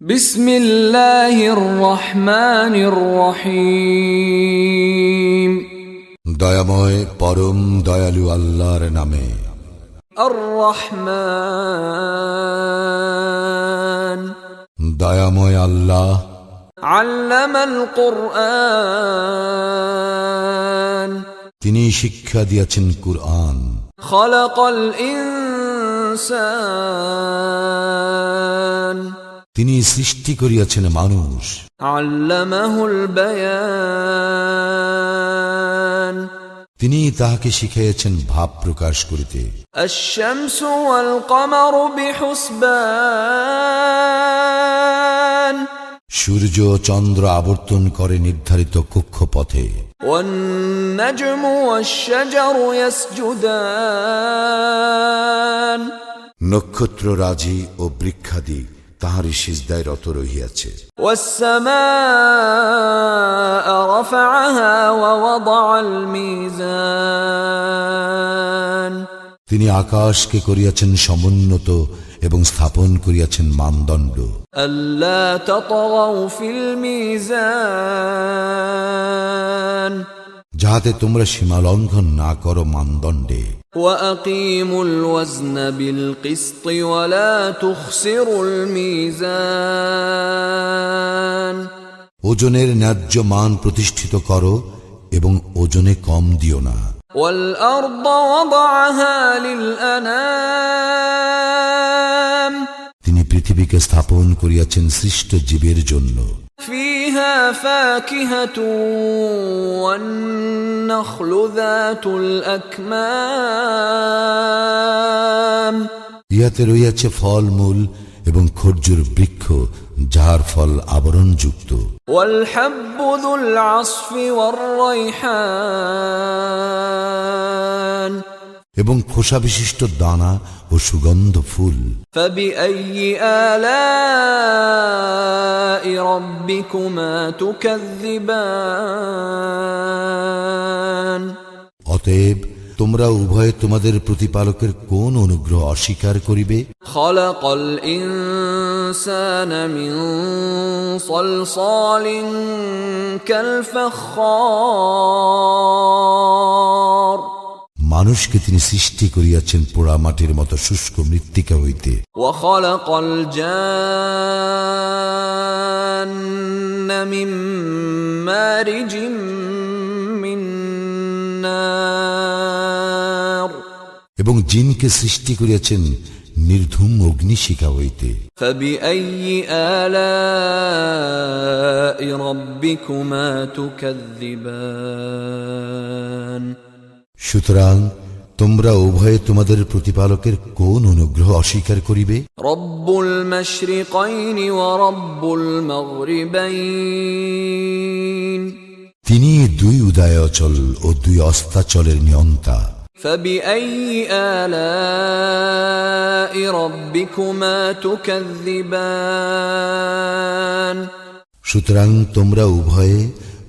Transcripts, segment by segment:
বিসমিল্লাহির রহমানির রহিম। দয়াময় পরম দয়ালু আল্লাহর নামে। আর রহমান দয়াময় আল্লাহ। আল্লামাল কোরআন। তিনি শিক্ষা দিয়েছেন কুরআন। খলাকাল ইনসান। তিনি সৃষ্টি করিয়াছেন মানুষ। তিনি তাহাকে শিখাইয়াছেন ভাব প্রকাশ করিতে। সূর্য চন্দ্র আবর্তন করে নির্ধারিত কক্ষপথে। নক্ষত্র রাজি ও বৃক্ষাদি তাহারই সিজদায় রত রহিয়াছে। তিনি আকাশকে করিয়াছেন সমুন্নত এবং স্থাপন করিয়াছেন মানদণ্ড। আল্লাহ যাহাতে তোমরা সীমা লঙ্ঘন না করো মানদণ্ডে وأقيموا الوزن بالقسط ولا تخسروا الميزان ওজনের ন্যায্য মান প্রতিষ্ঠিত করো এবং ওজনে কম দিও না والأرض وضعها للأنام তিনি পৃথিবীকে স্থাপন করিয়াছেন সৃষ্ট জীবের জন্য فيها فاكهة والنخل ذات الأكمام ইহাতে রইয়াছে ফলমূল এবং খর্জুর বৃক্ষ যাহার ফল আবরণযুক্ত والحب ذو العصف والريحان এবং খোসা বিশিষ্ট দানা ও সুগন্ধ ফুল فبأي آلاء ربكما تكذبان অতএব তোমরা উভয়ে তোমাদের প্রতিপালকের কোন অনুগ্রহ অস্বীকার করিবে? মানুষকে তিনি সৃষ্টি করিয়াছেন পোড়া মাটির মতো শুষ্ক মৃত্তিকা হইতে। ওয়া খলাকাল যা الجان من مارج من نار এবং জিনকে সৃষ্টি করিয়াছেন নির্ধূম অগ্নিশিখা হইতে فبأي آلاء ربكما تكذبان সুতরাং তোমরা উভয়ে তোমাদের প্রতিপালকের কোন অনুগ্রহ অস্বীকার করিবে رب المشرقين ورب المغربين তিনি দুই উদয়াচল ও দুই অস্তাচলের নিয়ন্তা فبأي آلاء ربكما تكذبان সুতরাং তোমরা উভয়ে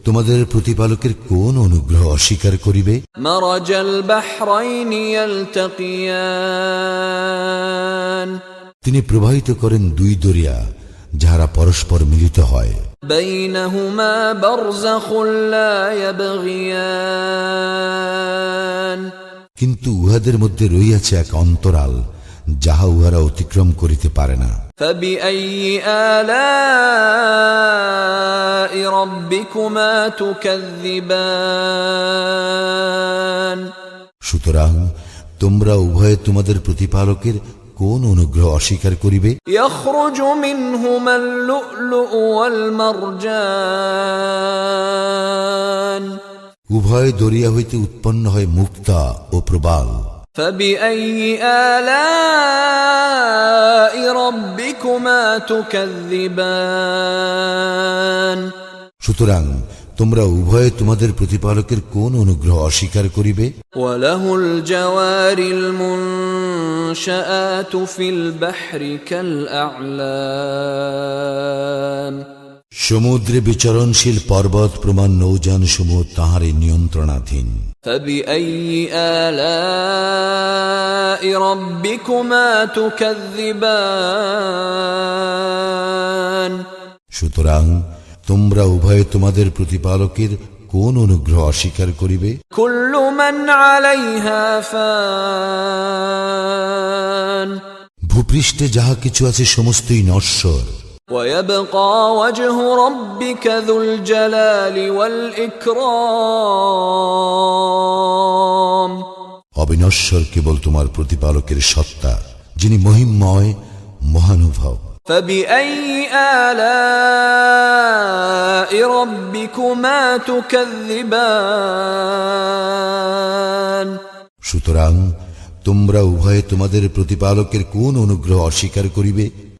তোমাদের প্রতিপালকের কোন অনুগ্রহ অস্বীকার করিবে? তিনি প্রবাহিত করেন দুই দরিয়া যাহারা পরস্পর মিলিত হয়। কিন্তু উহাদের মধ্যে রইয়াছে এক অন্তরাল যাহা উহারা অতিক্রম করিতে পারে না। সুতরাং তোমরা উভয়ে তোমাদের প্রতিপালকের কোন অনুগ্রহ অস্বীকার করিবে? উভয় দরিয়া হইতে উৎপন্ন হয় মুক্তা ও প্রবাল। فبأي آلاء ربكما تكذبان সুতরাং তোমরা উভয়ে তোমাদের প্রতিপালকের কোন অনুগ্রহ অস্বীকার করিবে وله الجوار المنشآت في البحر كالأعلام সমুদ্রে বিচরণশীল পর্বত প্রমাণ নৌযান সমূহ তাহারে নিয়ন্ত্রণাধীন সুতরাং তোমরা উভয়ে তোমাদের প্রতিপালকের কোন অনুগ্রহ অস্বীকার করিবে? ভূপৃষ্ঠে যাহা কিছু আছে সমস্তই নশ্বর। ويبقى وجه ربك ذو الجلال والإكرام অবিনশ্বর কেবল তোমার প্রতিপালকের সত্তা যিনি মহিমময় মহানুভব فبأي آلاء ربكما تكذبان সুতরাং তোমরা উভয়ে তোমাদের প্রতিপালকের কোন অনুগ্রহ অস্বীকার করিবে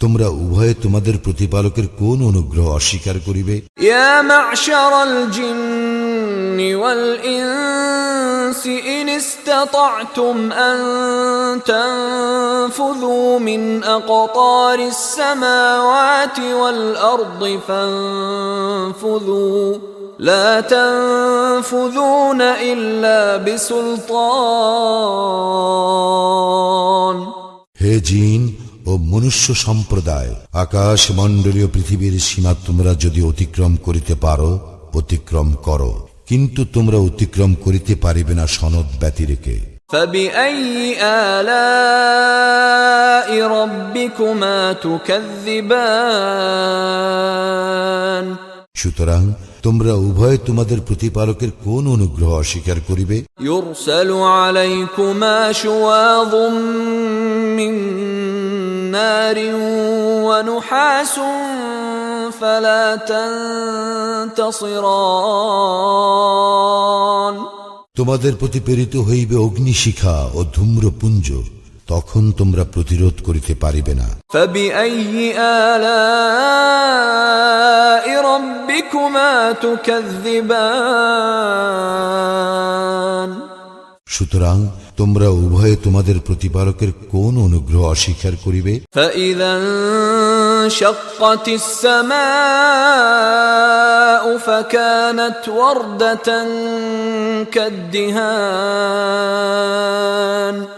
তোমরা উভয়ে তোমাদের প্রতিপালকের কোন অনুগ্রহ অস্বীকার করিবে يا معشر الجن والإنس إن استطعتم أن تنفذوا من أقطار السماوات والأرض فانفذوا لا تنفذون إلا بسلطان হে জিন ও মনুষ্য সম্প্রদায় আকাশ মণ্ডলীয় পৃথিবীর সীমা তোমরা যদি অতিক্রম করিতে পারো অতিক্রম করো কিন্তু তোমরা অতিক্রম করিতে পারিবে না সনদ ব্যতিরেকে فبأي آلاء ربكما تكذبان সুতরাং তোমরা উভয় তোমাদের প্রতিপালকের কোন অনুগ্রহ অস্বীকার করিবে? তোমাদের প্রতি প্রেরিত হইবে অগ্নিশিখা ও ধূম্রপুঞ্জ। তখন তোমরা প্রতিরোধ করিতে পারিবে না فبأي آلاء ربكما تكذبان সুতরাং তোমরা উভয়ে তোমাদের প্রতিপালকের কোন অনুগ্রহ অস্বীকার করিবে فإذا انشقت السماء فكانت وردة كالدهان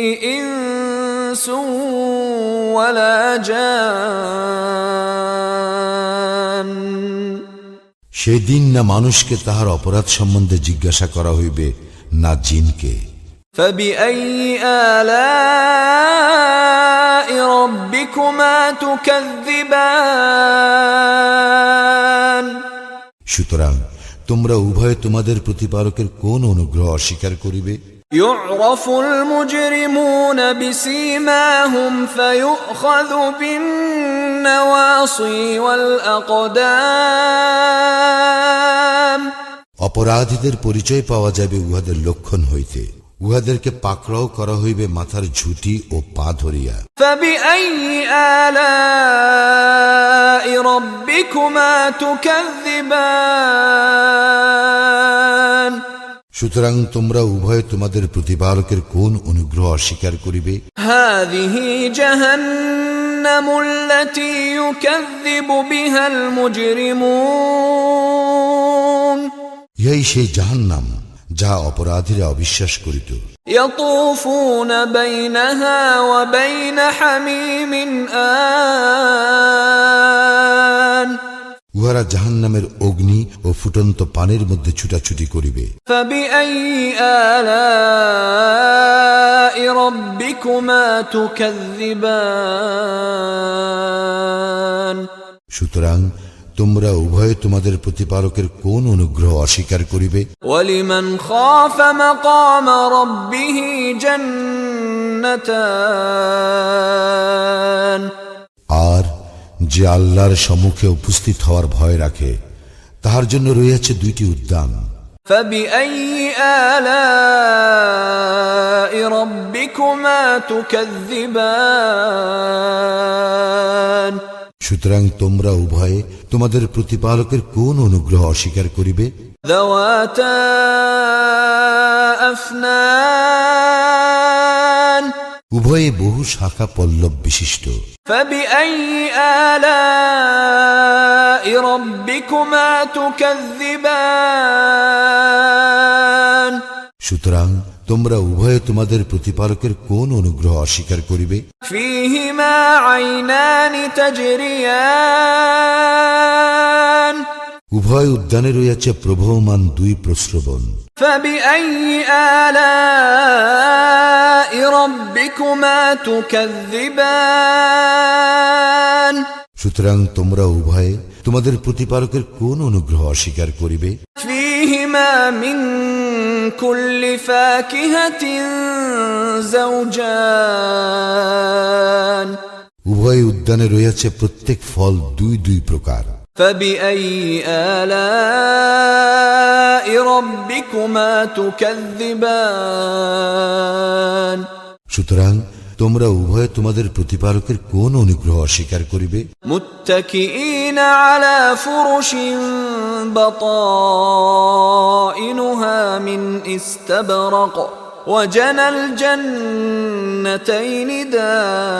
إنس ولا جان সেদিন না মানুষকে তাহার অপরাধ সম্বন্ধে জিজ্ঞাসা করা হইবে না জিনকে فبأي آلاء ربكما تكذبان সুতরাং তোমরা উভয়ে তোমাদের প্রতিপালকের কোন অনুগ্রহ অস্বীকার করিবে يعرف المجرمون بسيماهم فيؤخذ بالنواصي والأقدام অপরাধীদের পরিচয় পাওয়া যাবে উহাদের লক্ষণ হইতে উহাদেরকে পাকড়াও করা হইবে মাথার ঝুঁটি ও পা ধরিয়া فبأي آلاء ربكما تكذبان সুতরাং তোমরা উভয় তোমাদের প্রতিপালকের কোন অনুগ্রহ অস্বীকার করিবে? ইহাই সেই জাহান্নাম যা অপরাধীরা অবিশ্বাস করিত। আন উহারা জাহান নামের অগ্নি ও ফুটন্ত পানের মধ্যে ছুটাছুটি করিবে। সুতরাং তোমরা উভয়ে তোমাদের প্রতিপালকের কোন অনুগ্রহ অস্বীকার করিবে? আর যে আল্লাহর সম্মুখে উপস্থিত হওয়ার ভয় রাখে তাহার জন্য রয়েছে দুইটি উদ্যান। সুতরাং তোমরা উভয়ে তোমাদের প্রতিপালকের কোন অনুগ্রহ অস্বীকার করিবে? দওয়াতা আফনা উভয়ে বহু শাখা পল্লব বিশিষ্ট। সুতরাং তোমরা উভয়ে তোমাদের প্রতিপালকের কোন অনুগ্রহ অস্বীকার করিবে? উভয় উদ্যানে রয়েছে প্রভমান দুই প্রশ্রবণ فبأي آلاء ربكما تكذبان সুতরাং তোমরা উভয়ে তোমাদের প্রতিপালকের কোন অনুগ্রহ অস্বীকার করিবে فيهما من كل فاكهة زوجان উভয় উদ্যানে রয়েছে প্রত্যেক ফল দুই দুই প্রকার فبأي آلاء ربكما تكذبان সুতরাং তোমরা উভয়ে তোমাদের প্রতিপালকের কোন অনুগ্রহ অস্বীকার করিবে متكئين على فرش بطائنها من استبرق وجنى الجنتين دان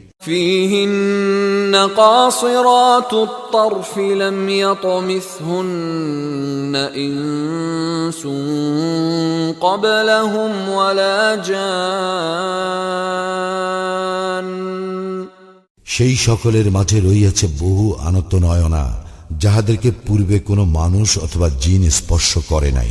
فيهن قاصرات الطرف لم يطمثهن انس قبلهم ولا جان সেই সকলের মাঝে রইয়াছে বহু আনত নয়না যাহাদেরকে পূর্বে কোনো মানুষ অথবা জিন স্পর্শ করে নাই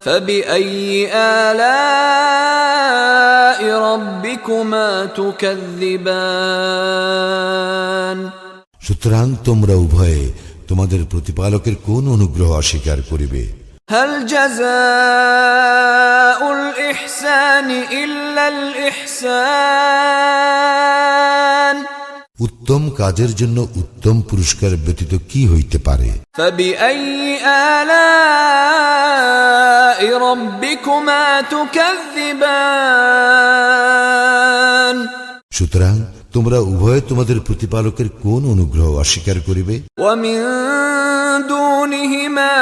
فبأي آلاء ربكما تكذبان সুতরাং তোমরা উভয়ে তোমাদের প্রতিপালকের কোন অনুগ্রহ অস্বীকার করিবে هل جزاء الإحسان إلا الإحسان উত্তম কাজের জন্য উত্তম পুরস্কার ব্যতীত কি হইতে পারে فبأي آلاء ربكما تكذبان সুতরাং তোমরা উভয়ে তোমাদের প্রতিপালকের কোন অনুগ্রহ অস্বীকার করিবে ومن دونهما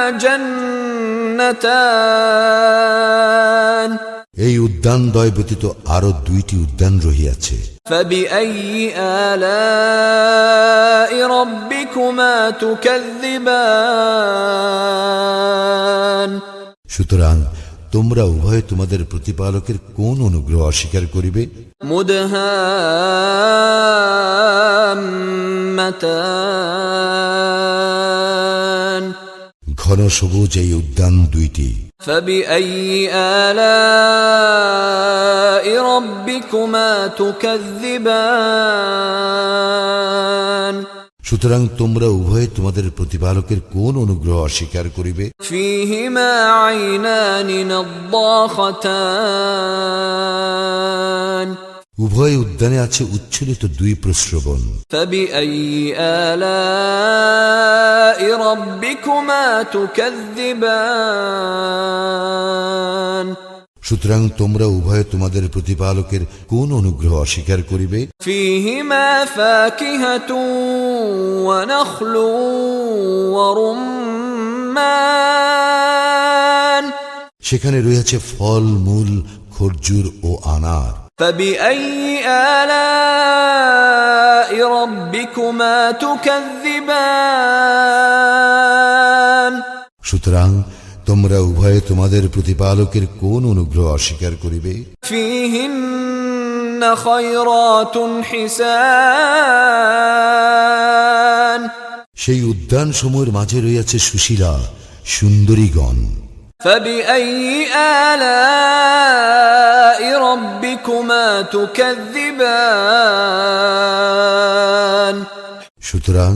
جنتان এই উদ্যান দয় ব্যতীত আরো দুইটি উদ্যান রহিয়াছে فبأي آلاء ربكما تكذبان সুতরাং তোমরা উভয়ে তোমাদের প্রতিপালকের কোন অনুগ্রহ অস্বীকার করিবে مدهامتان ঘন সবুজ এই উদ্যান দুইটি فبأي آلاء ربكما تكذبان সুতরাং তোমরা উভয়ে তোমাদের প্রতিপালকের কোন অনুগ্রহ অস্বীকার করিবে? উভয় উদ্যানে আছে উচ্ছলিত দুই প্রশ্রবণ রব্বিকুমা তুকাদ্দিবান সুতরাং তোমরা উভয় তোমাদের প্রতিপালকের কোন অনুগ্রহ অস্বীকার করিবে? সেখানে রয়েছে ফল মূল খরজুর ও আনার। সুতরাং তোমরা উভয়ে তোমাদের প্রতিপালকের কোন অনুগ্রহ অস্বীকার করিবে? সেই উদ্যান সময়ের মাঝে রয়েছে সুশীলা সুন্দরীগণ। সুতরাং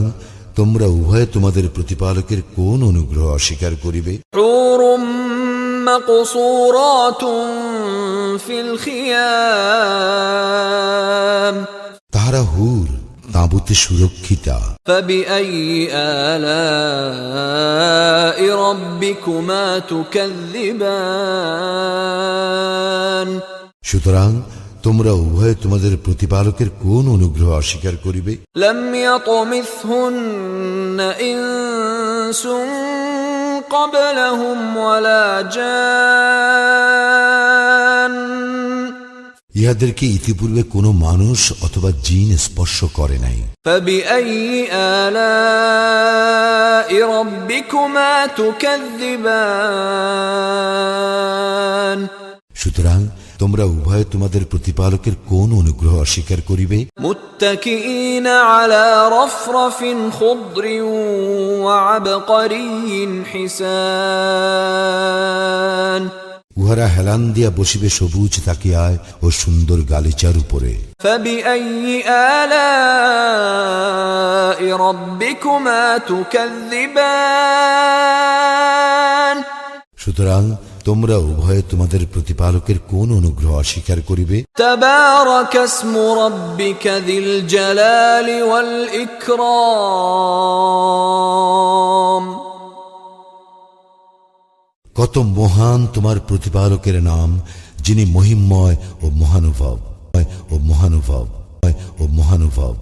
তোমরা উভয় তোমাদের প্রতিপালকের কোন অনুগ্রহ অস্বীকার করিবে? তাহারা হুর তাঁবুতে সুরক্ষিতা। সুতরাং তোমরা উভয়ে তোমাদের প্রতিপালকের কোন অনুগ্রহ অস্বীকার করিবে? ইহাদেরকে ইতিপূর্বে কোন মানুষ অথবা জিন স্পর্শ করে নাই। সুতরাং তোমরা উভয় তোমাদের প্রতিপালকের কোন অনুগ্রহ অস্বীকার করিবে? উহারা হেলান দিয়া বসিবে সবুজ তাকিয়ায় ও সুন্দর গালিচার উপরে। সুতরাং তোমরা উভয়ে তোমাদের প্রতিপালকের কোন অনুগ্রহ অস্বীকার করিবে? কত মহান তোমার প্রতিপালকের নাম যিনি মহিম্ময় ও মহানুভব। ও মহানুভব। ও মহানুভব।